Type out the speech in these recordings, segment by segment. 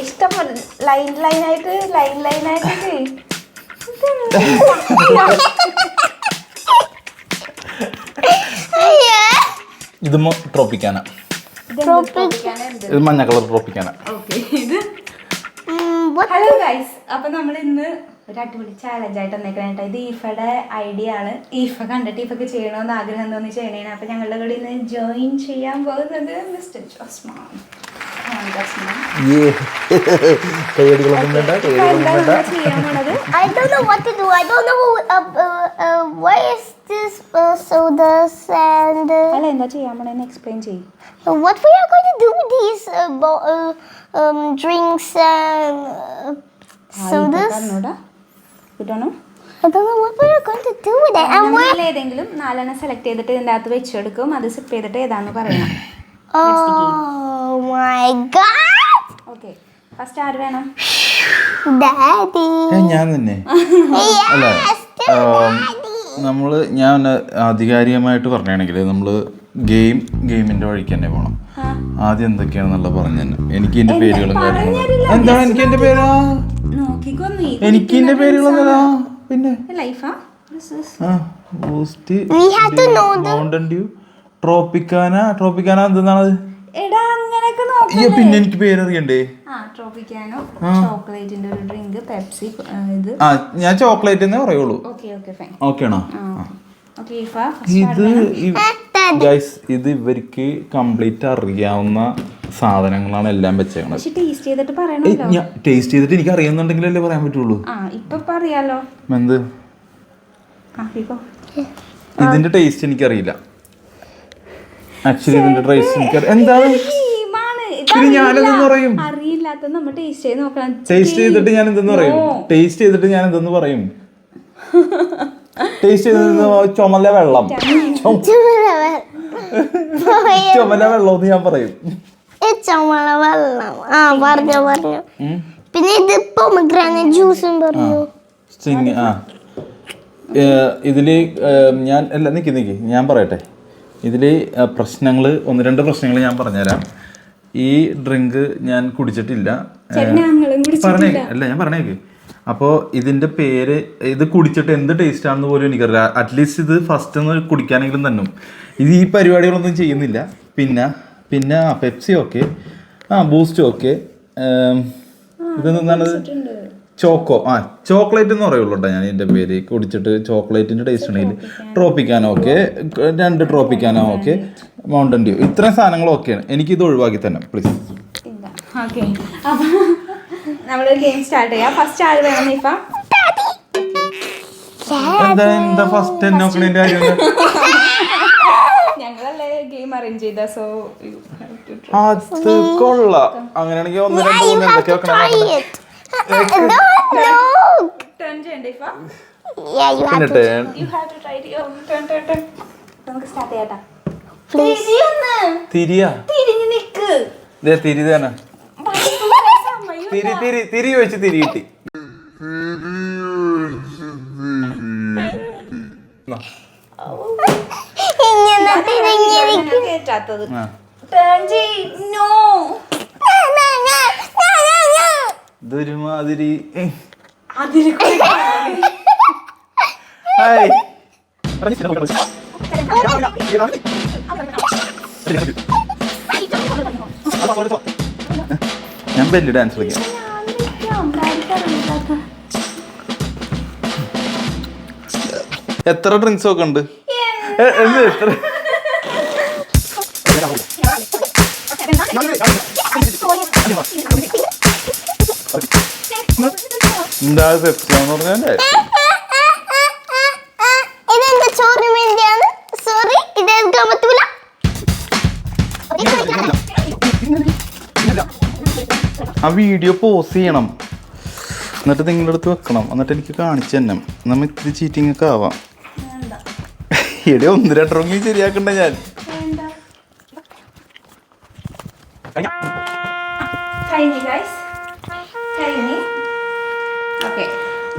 ഇഷ്ടം line line ആയിട്ട് line line ആയിട്ട്. ഇത് ട്രോപ്പിക്കാന ഇത് മഞ്ഞ കളർ ട്രോപ്പിക്കാന ഹലോ ഗൈസ് അപ്പൊ നമ്മൾ ഇന്ന് ഒരു അടിപൊളി ചാലഞ്ച് ആയിട്ട് വന്നേക്കാനായിട്ട് ഇത് ഈഫയുടെ ഐഡിയ ആണ്. ഈഫ കണ്ടിട്ട് ഈഫക്ക് ചെയ്യണമെന്ന് ആഗ്രഹം തോന്നി ചെയ്യണേന്. അപ്പൊ ഞങ്ങളുടെ കൂടെ ഇന്ന് ജോയിൻ ചെയ്യാൻ പോകുന്നത് മിസ്റ്റർ ജോസ്മാൻ. കൈയടികളൊന്നും വേണ്ട ഏതെങ്കിലും നാലെണ്ണം സെലക്ട് ചെയ്തിട്ട് ഇതിന്റെ അകത്ത് വെച്ചെടുക്കും അത് സിപ്പ് ചെയ്തിട്ട് ഏതാന്ന് പറയാം. My god, ഓക്കെ ഫസ്റ്റ് ആര് വേണം? Daddy. ഏ, ഞാൻ തന്നെ. അല്ല. നമ്മൾ ഞാൻ ആധികാരികമായിട്ട് പറയുകയാണെങ്കിൽ നമ്മൾ ഗെയിം ഗെയിമിന്റെ വഴിക്ക് തന്നെ പോകണം ആദ്യം എന്തൊക്കെയാണെന്നുള്ള പറഞ്ഞു തന്നെ. എനിക്ക് എന്റെ പേരുകളും കാര്യങ്ങളും എന്താണ് എനിക്ക് എന്റെ പേരാ? എനിക്ക് എന്റെ പേരുകളൊന്നല്ല പിന്നെ? ലൈഫാ? ആ We have to know the. Mountain Dew Tropicana Tropicana എന്തെന്നാണത്? എടാ അങ്ങനെയൊക്കെ നോക്ക് അയ്യോ പിന്നെ എനിക്ക് പേരറിയണ്ടേ? ട്രോപ്പിക്കാനോ? ചോക്ലേറ്റിന്റെ ഒരു ഡ്രിങ്ക് പെപ്സി ഇത്. ആ ഞാൻ ചോക്ലേറ്റ് എന്നേ പറയുള്ളൂ. Okay okay fine. ഓക്കെ ആണോ? ഇത് ഗൈസ് ഇത് ഇവർക്ക് കംപ്ലീറ്റ് അറിയാവുന്ന സാധനങ്ങളാണ് എല്ലാം വെച്ചേക്കണത്. ടേസ്റ്റ് ചെയ്തിട്ട് പറയണല്ലോ ടേസ്റ്റ് ചെയ്തിട്ട് എനിക്ക് അറിയുന്നുണ്ടെങ്കിലല്ലേ പറയാൻ പറ്റുള്ളൂ. ആ ഇപ്പൊ പറയാലോ എന്ത്? ഇതിന്റെ ടേസ്റ്റ് എനിക്കറിയില്ല. ആക്ച്വലി ഇതിന്റെ ടേസ്റ്റ് എനിക്കറിയാം എന്താണ്? ടീമാണ്. ഇത് പിന്നെ ഞാനെന്തെന്ന് പറയും? അറിയില്ലാത്ത നമ്മൾ ടേസ്റ്റ് ചെയ്ത് നോക്കണം. ടേസ്റ്റ് ചെയ്തിട്ട് ഞാൻ എന്തെന്ന് പറയും ടേസ്റ്റ് ചെയ്തിട്ട് ഞാൻ എന്തെന്ന് പറയും ടേസ്റ്റ് ചുമല വെള്ളം. ചുമല. വെള്ളം. എന്ന് ഞാൻ പറയും. ചുമല വെള്ളം. ആ പറഞ്ഞു പറഞ്ഞു. പിന്നെ ഇത് പൊമഗ്രാനൈറ്റ് ജ്യൂസും പറഞ്ഞു. ആ. ഇതിൽ ഞാൻ അല്ല നിക്കി നിക്കി. ഞാൻ പറയട്ടെ. ഇതിൽ പ്രശ്നങ്ങൾ ഒന്ന് രണ്ട് പ്രശ്നങ്ങൾ ഞാൻ പറഞ്ഞുതരാം. ഈ ഡ്രിങ്ക് ഞാൻ കുടിച്ചിട്ടില്ല. പറഞ്ഞേ പറഞ്ഞേക്ക് അല്ല ഞാൻ പറഞ്ഞേക്ക് അപ്പോൾ ഇതിന്റെ പേര് ഇത് കുടിച്ചിട്ട് എന്ത് ടേസ്റ്റ് ആണെന്ന് പോലും എനിക്കറിയില്ല. അറ്റ്ലീസ്റ്റ് ഇത് ഫസ്റ്റ് ഒന്ന് കുടിക്കാനെങ്കിലും തന്നെ. ഇത് ഈ പരിപാടികളൊന്നും ചെയ്യുന്നില്ല. പിന്നെ പിന്നെ പെപ്സി ഓക്കെ ആ ബൂസ്റ്റ് ഓക്കെ ഇതെന്താണത് ചോക്കോ ആ ചോക്ലേറ്റ് എന്ന് പറയുള്ളൂ കേട്ടോ ഞാൻ എന്റെ പേര്. കുടിച്ചിട്ട് ചോക്ലേറ്റിന്റെ ടേസ്റ്റ് ഉണ്ടെങ്കിൽ ട്രോപ്പിക്കാനോ ഓക്കെ രണ്ട് ട്രോപ്പിക്കാനോ ഓക്കെ മൗണ്ടൻ ഡ്യൂ ഇത്രയും സാധനങ്ങൾ ഓക്കെയാണ് എനിക്കിത് ഒഴിവാക്കി തന്നെ പ്ലീസ് ഓക്കെ അപ്പൊ നമ്മൾ ഗെയിം സ്റ്റാർട്ട് ചെയ്യാം. ഫസ്റ്റ് ആൾ വേണം ഇപ്പ? എന്താ എന്താ ഫസ്റ്റ് എന്നെ നോക്കണേന്റെ കാര്യം? ഞങ്ങളല്ലേ ഗെയിം അറേഞ്ച് ചെയ്ത സോ അത് കൊള്ളാം. അങ്ങനെയാണെങ്കിൽ ഒന്ന് രണ്ട് മൂന്ന് എന്തൊക്കെ വെക്കണം ടേൺ ചെയ്യണ്ടേ ഇപ്പ Yeah, you have പിന്നെ to. Turn you have to try turn turn turn നമുക്ക് സ്റ്റാർട്ട് ചെയ്യാട്ടാ. തിരിയാ? തിരിഞ്ഞു നിക്ക്. ദേ തിരി തന്നെ തിരി തിരി തിരി വെച്ച് തിരി കിട്ടി. തിരിഞ്ഞിരിക്കും. ടേൺ ചെയ് നോ ഇതൊരുമാതിരി. ഹായ്. ഞാൻ വലിയ ഡാൻസ് കളിക്കാം. എത്ര ഡ്രിങ്ക്സ് ഒക്കെ ഉണ്ട്? എന്ത് എത്ര? എന്താ പെപ്സി എന്ന് പറഞ്ഞാലേ? ചോറിന് വേണ്ടിയാണ്? സോറി ഇത് എടുക്കാൻ പറ്റൂല ആ വീഡിയോ പോസ് ചെയ്യണം. എന്നിട്ട് നിങ്ങളുടെ അടുത്ത് വെക്കണം. എന്നിട്ട് എനിക്ക് കാണിച്ചു തന്നെ നമ്മ ഇത്തിരി ചീറ്റിംഗ് ഒക്കെ ആവാം. എടി ഒന്ന് രണ്ടെണ്ണം ശരിയാക്കണ്ട ഞാൻ.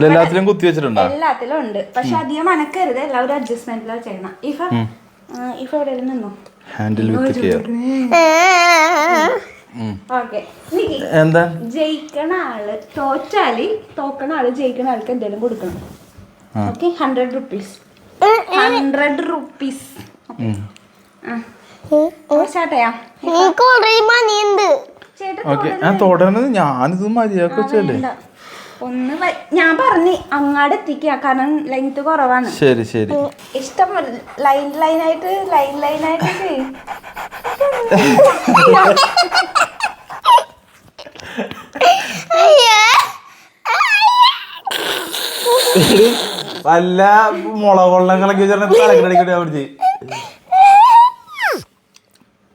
എല്ലാത്തിലും കുത്തി വെച്ചിട്ടുണ്ടോ? എല്ലാത്തിലും ഉണ്ട്. പക്ഷെ അധികം അനക്കരുത്. എല്ലാവരും അഡ്ജസ്റ്റ്മെന്റ് ചെയ്യണം. ഇഫ ഇഫ എവിടെ നിന്നോ? Handle with care. എന്താ? ജയിക്കണ ആൾ തോറ്റാൽ തോക്കണ ആൾ ജയിക്കണ ആൾക്ക് എന്തെങ്കിലും കൊടുക്കണം. Okay hundred rupees hundred rupees ചേട്ടൻ ഓക്കെ. ആ തുടരുന്നത് ഞാനിത് മര്യാദ വെച്ചല്ലേ. ഒന്ന് ഞാൻ പറഞ്ഞു അങ്ങാട് എത്തിക്കുക കാരണം ലെങ്ത് കുറവാണ്. ശരി ശരി. ഇഷ്ടം ലൈൻ ലൈൻ ആയിട്ട് ലൈൻ ലൈൻ ആയിട്ട്. വല്ല മുളക് വെള്ളങ്ങളൊക്കെ തലക്കടിക്കട്ടെ അവിടെ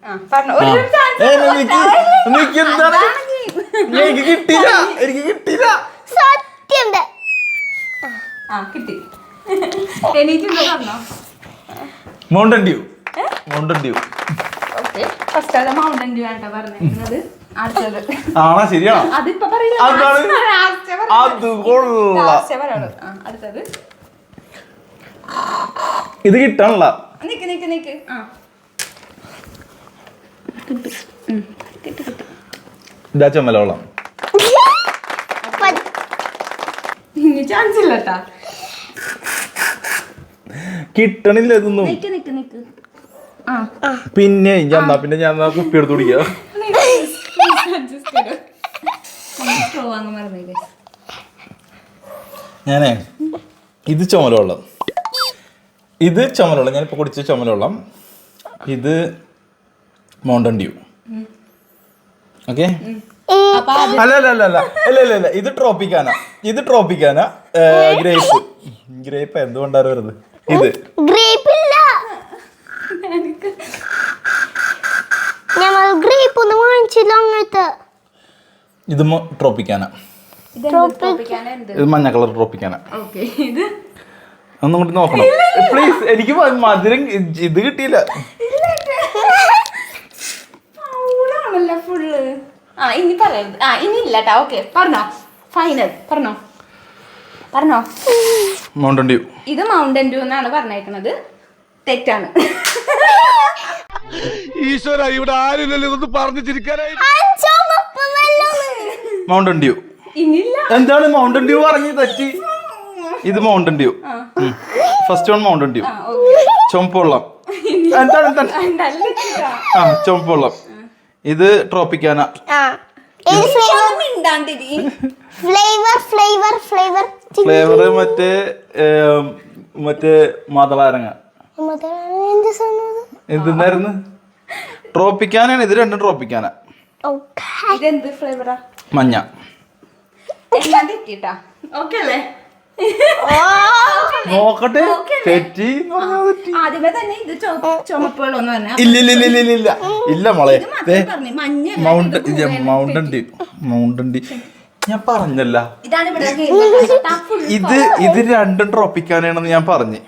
ആ, പറഞ്ഞോ. ഒരു ഒരു chance ഏയ് നിക്ക്, നിക്ക് എന്താണ്? അതാണ് game. എനിക്ക് കിട്ടിയില്ല. എനിക്ക് കിട്ടിയില്ല. സത്യം ദേ. ആ കിട്ടി. Mountain Dew Mountain Dew okay first അത് മൗണ്ടൻ ഡ്യൂ ആണോ? ശരിയാണോ? അതിപ്പോ പറയില്ല. അത് അടുത്തത്. ഇത് കിട്ടണല്ല നിക്ക് നിക്ക് നിക്ക്. ആ. കിട്ടി. കിട്ടി ചുമലോളം ഇനി ചാൻസ് ഇല്ല കേട്ടാ കിട്ടണില്ല ഇതൊന്നും. നിക്ക് നിക്ക് നിക്ക്. ആ. പിന്നെ ഞാൻ പിന്നെ ഞാൻ എന്നാ കുപ്പി എടുത്ത് കുടിക്കാം. സ്ട്രോ അങ്ങ് മറന്നേ ഞാനേ ഇത് ചുമലവെള്ളം. ഇത് ചുമലവെള്ളം ഞാനിപ്പോൾ കുടിച്ച ചുമലവെള്ളം. ഇത് മൗണ്ടൻ ഡ്യൂ ഓക്കെ അല്ല അല്ല അല്ല അല്ല. അല്ല അല്ല അല്ല ഇത് ട്രോപ്പിക്കാന ഇത് ട്രോപ്പിക്കാന ഗ്രേപ്പ് ഗ്രേപ്പ് എന്തുകൊണ്ടാണ് വരുന്നത്? ഇത്. ഗ്രേപ്പ് ഇല്ല. ഞങ്ങൾ ഗ്രേപ്പ് ഒന്നും വാങ്ങിച്ചില്ല അങ്ങനത്തെ ഇത് ട്രോപ്പിക്കാന എന്ത്? ഇത് മഞ്ഞ കളർ ട്രോപ്പിക്കാന ഒന്നും കൂടി നോക്കണം. പ്ലീസ് എനിക്ക് മധുരം ഇത് കിട്ടിയില്ല. ആ ഇനി പറയരുത്. ആ ഇനി ഇല്ല കേട്ടാ ഓക്കെ പറഞ്ഞോ. ഫൈനൽ പറഞ്ഞോ. പറഞ്ഞോ. മൗണ്ടൻ ഡ്യൂ ഇത് മൗണ്ടൻ ഡ്യൂ എന്നാണ് പറഞ്ഞേക്കുന്നത് തെറ്റാണ്. ഈശ്വര ഇവിടെ ആരില്ലല്ലോ ഇതൊന്നും പറഞ്ഞു ചിരിക്കാനായി. മൗണ്ടൻ ഡ്യൂ ഇനിയില്ല. എന്താണ് മൗണ്ടൻ ഡ്യൂ പറഞ്ഞു തെറ്റി? ഇത് Mountain Dew first one Mountain Dew ആ ചുമപ്പുള്ളം എന്താണ് എന്താണ് ആ ചുമപ്പുള്ളം ഇത് Tropicana. Flavour flavour flavour flavour മറ്റേ മറ്റേ മാതളാരങ്ങ. എന്ത് സാധനം എന്തിനായിരുന്നു ട്രോപ്പിക്കാനാണ് ഇത് രണ്ടും ട്രോപ്പിക്കാന. ഓക്കെ ഇതെന്ത് ഫ്ലേവറാ മഞ്ഞ. ഓക്കെ അല്ലേ? നോക്കട്ടെ. തെറ്റി എന്ന് പറഞ്ഞാ തെറ്റി. ആദ്യമേ തന്നെ ഇത് ഇല്ല ഇല്ല ഇല്ല ഇല്ല ഇല്ല. ഇല്ല ഇല്ല മോളെ. ഇത് മാത്രമേ പറഞ്ഞു. മഞ്ഞ മൗണ്ടൻ മൗണ്ടൻ മൗണ്ടൻ ഡ്യൂ ഞാൻ പറഞ്ഞല്ല. ഇത് ഇത് രണ്ടും ട്രോപ്പിക്കാനാണെന്ന് ഞാൻ പറഞ്ഞു.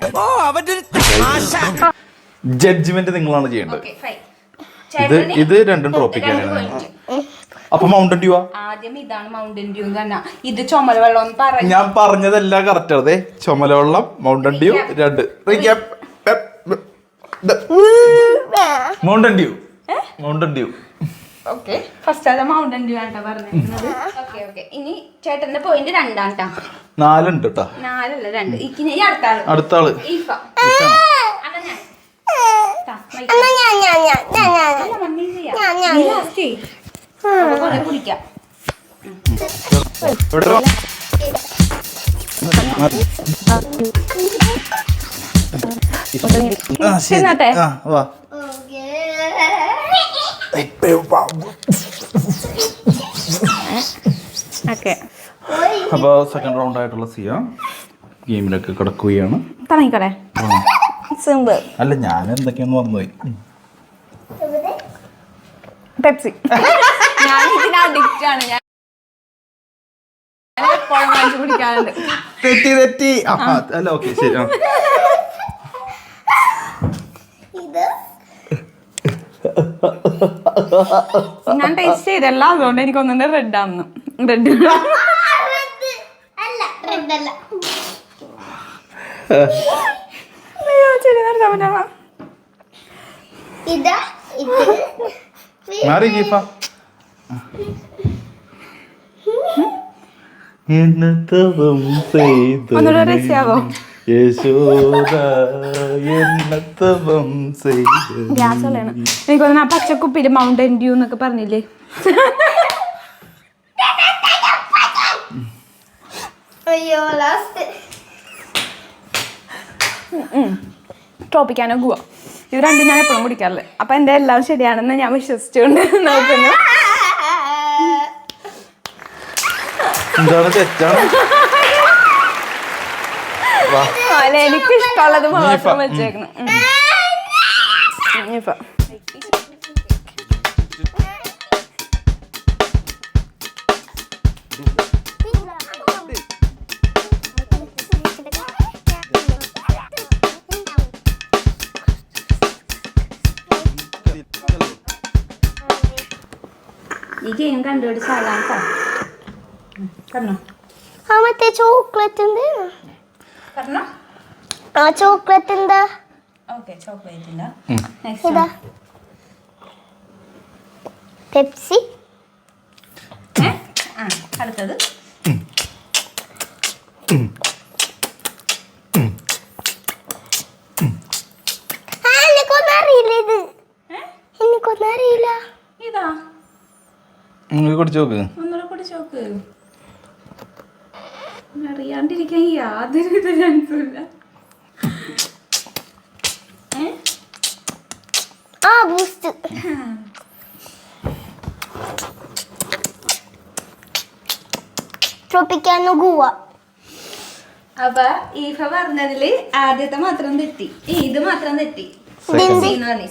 ജഡ്ജ്മെന്റ് നിങ്ങളാണ് ചെയ്യേണ്ടത്. ഇത് ഇത് രണ്ടും ട്രോപ്പിക്കാനാണ്. അപ്പൊ മൗണ്ടൻ ഡ്യൂ ആദ്യം ഇതാണ് മൗണ്ടൻ ഡ്യൂ തന്നെ ഇത് ചുമല വെള്ളം എന്ന് പറഞ്ഞു ഞാൻ പറഞ്ഞതെല്ലാം കറക്റ്റ് അതെ ചുമല വെള്ളം മൗണ്ടൻ ഡ്യൂ രണ്ട്. Mountain Dew Mountain Dew okay first അത് മൗണ്ടൻ ഡ്യൂ ഓക്കെ ഓക്കെ ഇനി ചേട്ടന്റെ പോയിന്റ് രണ്ടാണ്ടാ നാലുണ്ട് കേട്ടാ നാലല്ല രണ്ട്. ഇനി അടുത്ത ആൾ അടുത്ത ആൾ ഈഫ അല്ല, മമ്മി ചെയ്യാം. കുറെ കുടിക്കാം? ഓക്കെ. അപ്പോൾ സെക്കൻഡ് റൗണ്ട് ആയിട്ടുള്ള സിയ ഗെയിമിലൊക്കെ കിടക്കുകയാണ്. സിമ്പിൾ. അല്ല ഞാൻ എന്തൊക്കെയാന്ന് മറന്നുപോയി. പെപ്സി. ഞാൻ ഇതിന് അഡിക്റ്റ് ആണ്. ഞാൻ എപ്പോഴും വാങ്ങിച്ചു കുടിക്കാറുണ്ട്. തെറ്റി തെറ്റി. ആ, ആ, അല്ല ഓക്കെ ശരി ആ. ഇത്? ഞാൻ ടേസ്റ്റ് ചെയ്തല്ല അതുകൊണ്ട് എനിക്ക് ഒന്നുണ്ട് റെഡ് ആണ് റെഡ് റെഡ് അല്ല റെഡ് അല്ല. ഇത്? ഇത്? മാറി ജീഫ എന്നത്തവം ചെയ്തു? യശോദ എന്നത്തവം ചെയ്തു ഗ്യാസ് ഉള്ളതാണ് എനിക്ക് തോന്നുന്നു ആ പച്ചക്കുപ്പിയിൽ മൗണ്ടൻ ഡ്യൂ എന്നൊക്കെ പറഞ്ഞില്ലേ? അയ്യോ ലാസ്റ്റ് ട്രോപ്പിക്കാനോ ഗുവ. ഇത് രണ്ടും ഞാൻ എപ്പോഴും കുടിക്കാറില്ല? അപ്പൊ എന്റെ എല്ലാം ശരിയാണെന്ന് ഞാൻ വിശ്വസിച്ചുകൊണ്ട് നോക്കുന്നു. എന്താണ് തെറ്റാണ്? വാ. അല്ല എനിക്ക് ഇഷ്ടമുള്ളത് മാത്രം വെച്ചേക്കണം. ഈ ഗെയിം കണ്ടുപിടിച്ച ആളാണ് ട്ടോ. ആ മറ്റേ ചോക്ലേറ്റ് ഉണ്ട്. ആ ചോക്ലേറ്റ് എന്താ ഇതാ. പെപ്സി ആ അടുത്തത്. എനിക്കൊന്നും അറിയില്ല ഇത്. നിങ്ങൾ കുടിച്ചു നോക്ക്. ഒന്നുകൂടെ കൂടി ചോക്ക് അറിയാണ്ടിരിക്കാൻ യാതൊരു വിധ ചാൻസും ഇല്ല. ആ ബൂസ്റ്റ് ഗുവ. അപ്പൊ ഈഫ പറഞ്ഞതിൽ ആദ്യത്തെ മാത്രം തെറ്റി. ഈ ഇത് മാത്രം തെറ്റി.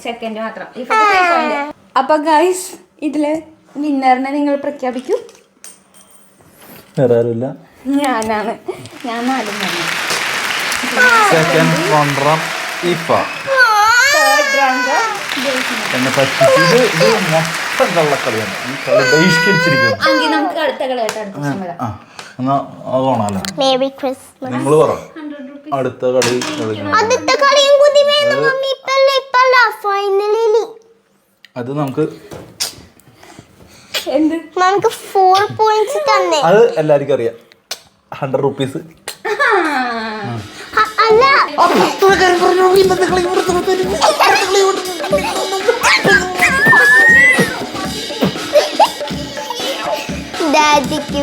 സെക്കൻഡ് മാത്രം. ഈഫ അപ്പൊ ഗൈസ് ഇതിൽ വിന്നറിനെ നിങ്ങൾ പ്രഖ്യാപിക്കൂ. വേറെ ആരുമില്ല. ഞാനാണ്. ഞാൻ നാലും സെക്കൻഡ് ഇപ്പ തേർഡ് റാങ്ക് എന്നെ പറ്റിച്ച് ഇത് ഇത് മൊത്തം കള്ളക്കളിയാണ്. ഈ കളി ബഹിഷ്കരിച്ചിരിക്കുന്നു. എങ്കിൽ നമുക്ക് അടുത്ത കളയായിട്ട് അടുത്ത ആ എന്നാ അത് ഓണാലോ മേരി ക്രിസ്മസ് നിങ്ങൾ പറ. അടുത്ത കളി അടുത്ത കളിയും കൂടി വേണം മമ്മി. ഇപ്പല്ല ഇപ്പല്ല. ഫൈനലിൽ അത് നമുക്ക് എന്ത്? നമുക്ക് ഫോർ പോയിന്റ്സ് തന്നെ. അത് എല്ലാവർക്കും അറിയാം. ഹൺഡ്രഡ് റുപ്പീസ് ഡാഡിക്ക്